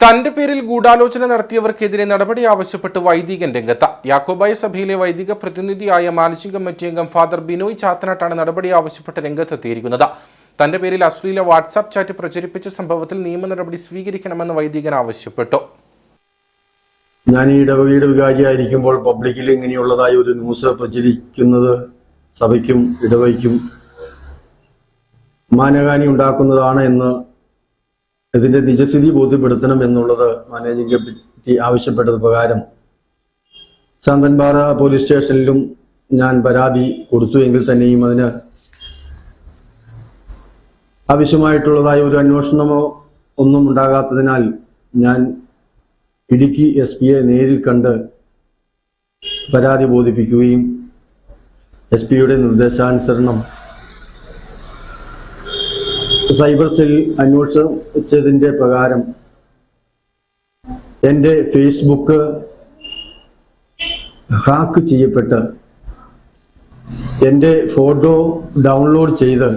തന്റെ പേരിൽ ഗൂഢാലോചന നടത്തിയവർക്കെതിരെ നടപടി ആവശ്യപ്പെട്ട് വൈദികൻ രംഗത്ത്. യാക്കോബായ സഭയിലെ വൈദിക പ്രതിനിധിയായ മാനേജിംഗ് കമ്മിറ്റി അംഗം ഫാദർ ബിനോയ് ചാത്തനാട്ടാണ് നടപടി ആവശ്യപ്പെട്ട് രംഗത്തെത്തിയിരിക്കുന്നത്. തന്റെ പേരിൽ അശ്ലീല വാട്സാപ്പ് ചാറ്റ് പ്രചരിപ്പിച്ച സംഭവത്തിൽ നിയമ നടപടി സ്വീകരിക്കണമെന്ന് വൈദികൻ ആവശ്യപ്പെട്ടു. ഞാൻ ഈ ഇടവകയുടെ വികാരിയായിരിക്കുമ്പോൾ പബ്ലിക്കിൽ ഇങ്ങനെയുള്ളതായ ഒരു ന്യൂസ് പ്രചരിക്കുന്നത് സഭയ്ക്കും ഇടവയ്ക്കും മാനഹാനി ഉണ്ടാക്കുന്നതാണ് എന്ന് ഇതിന്റെ നിജസ്ഥിതി ബോധ്യപ്പെടുത്തണം എന്നുള്ളത് മാനേജിംഗ് കമ്മിറ്റി ആവശ്യപ്പെട്ടത് പ്രകാരം. ശാന്തൻപാറ പോലീസ് സ്റ്റേഷനിലും ഞാൻ പരാതി കൊടുത്തു എങ്കിൽ തന്നെയും അതിന് ആവശ്യമായിട്ടുള്ളതായ ഒരു അന്വേഷണമോ ഒന്നും ഉണ്ടാകാത്തതിനാൽ ഞാൻ ഇടുക്കി എസ് പിയെ നേരിൽ കണ്ട് പരാതി ബോധിപ്പിക്കുകയും എസ് പിയുടെ നിർദ്ദേശാനുസരണം സൈബർ സെൽ അന്വേഷിച്ചതിന്റെ പ്രകാരം എന്റെ ഫേസ്ബുക്ക് ഹാക്ക് ചെയ്യപ്പെട്ട് എന്റെ ഫോട്ടോ ഡൗൺലോഡ് ചെയ്ത്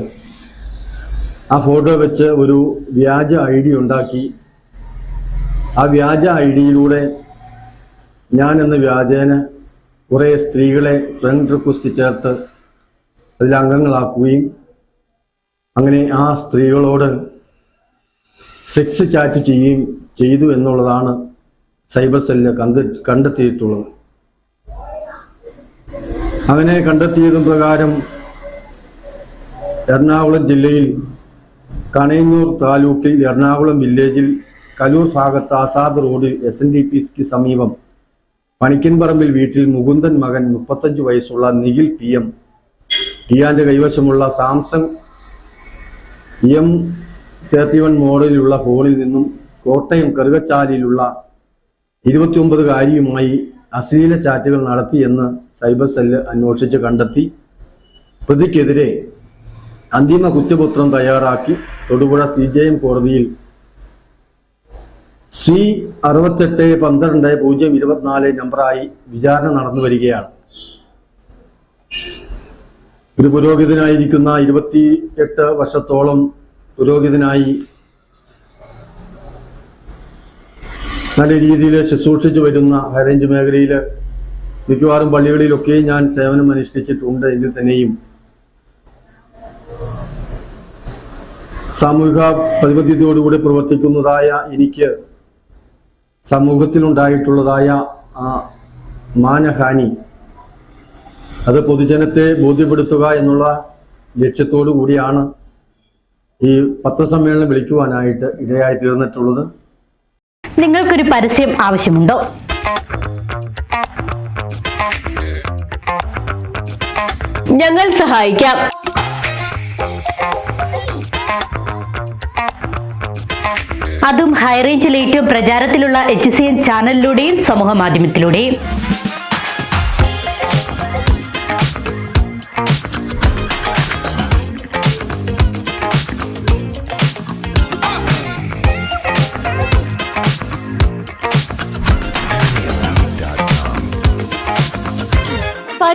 ആ ഫോട്ടോ വെച്ച് ഒരു വ്യാജ ഐ ഡി ഉണ്ടാക്കി. ആ വ്യാജ ഐ ഡിയിലൂടെ ഞാൻ എന്ന വ്യാജേന കുറേ സ്ത്രീകളെ ഫ്രണ്ട് റിക്വസ്റ്റ് ചേർത്ത് അതിൽ അംഗങ്ങളാക്കുകയും അങ്ങനെ ആ സ്ത്രീകളോട് സെക്സ് ചാറ്റ് ചെയ്യുകയും ചെയ്തു എന്നുള്ളതാണ് സൈബർ സെല്ല് കണ്ട് കണ്ടെത്തിയിട്ടുള്ളത്. അങ്ങനെ കണ്ടെത്തിയതും പ്രകാരം എറണാകുളം ജില്ലയിൽ കണയന്നൂർ താലൂക്കിൽ എറണാകുളം വില്ലേജിൽ കലൂർ ഭാഗത്ത് ആസാദ് റോഡിൽ എസ് എൻ ഡി പി സിക്ക് സമീപം പണിക്കൻപറമ്പിൽ വീട്ടിൽ മുകുന്ദൻ മകൻ മുപ്പത്തഞ്ച് വയസ്സുള്ള നിഖിൽ പി എം ഇയാന്റെ കൈവശമുള്ള സാംസങ് എം തേർട്ടി വൺ മോഡലിലുള്ള ഫോണിൽ നിന്നും കോട്ടയം കറുകച്ചാലിലുള്ള ഇരുപത്തിയൊമ്പതുകാരിയുമായി അശ്ലീല ചാറ്റുകൾ നടത്തിയെന്ന് സൈബർ സെല്ല് അന്വേഷിച്ച് കണ്ടെത്തി. പ്രതിക്കെതിരെ അന്തിമ കുറ്റപത്രം തയ്യാറാക്കി തൊടുപുഴ സി ജെ എം കോടതിയിൽ. സി അറുപത്തെട്ട് പന്ത്രണ്ട് പൂജ്യം ഇരുപത്തിനാല് നമ്പറായി വിചാരണ നടന്നു വരികയാണ് ഒരു പുരോഹിതനായിരിക്കുന്ന ഇരുപത്തി എട്ട് വർഷത്തോളം പുരോഹിതനായി നല്ല രീതിയിൽ ശുശ്രൂഷിച്ചു വരുന്ന ഹൈറേഞ്ച് മേഖലയിൽ മിക്കവാറും പള്ളികളിലൊക്കെ ഞാൻ സേവനം അനുഷ്ഠിച്ചിട്ടുണ്ട് എങ്കിൽ തന്നെയും. സാമൂഹിക പ്രതിബദ്ധതയോടുകൂടി പ്രവർത്തിക്കുന്നതായ എനിക്ക് സമൂഹത്തിലുണ്ടായിട്ടുള്ളതായ ആ മാനഹാനി അത് പൊതുജനത്തെ ബോധ്യപ്പെടുത്തുക എന്നുള്ള ലക്ഷ്യത്തോടു കൂടിയാണ് ഈ പത്രസമ്മേളനം വിളിക്കുവാനായിട്ട് ഇടയായി തീർന്നിട്ടുള്ളത് നിങ്ങൾക്കൊരു പരസ്യം ആവശ്യമുണ്ടോ? ഞങ്ങൾ സഹായിക്കാം. അതും ഹൈറേഞ്ചിൽ ഏറ്റവും പ്രചാരത്തിലുള്ള എച്ച് സി എൻ ചാനലിലൂടെയും സമൂഹ മാധ്യമത്തിലൂടെയും.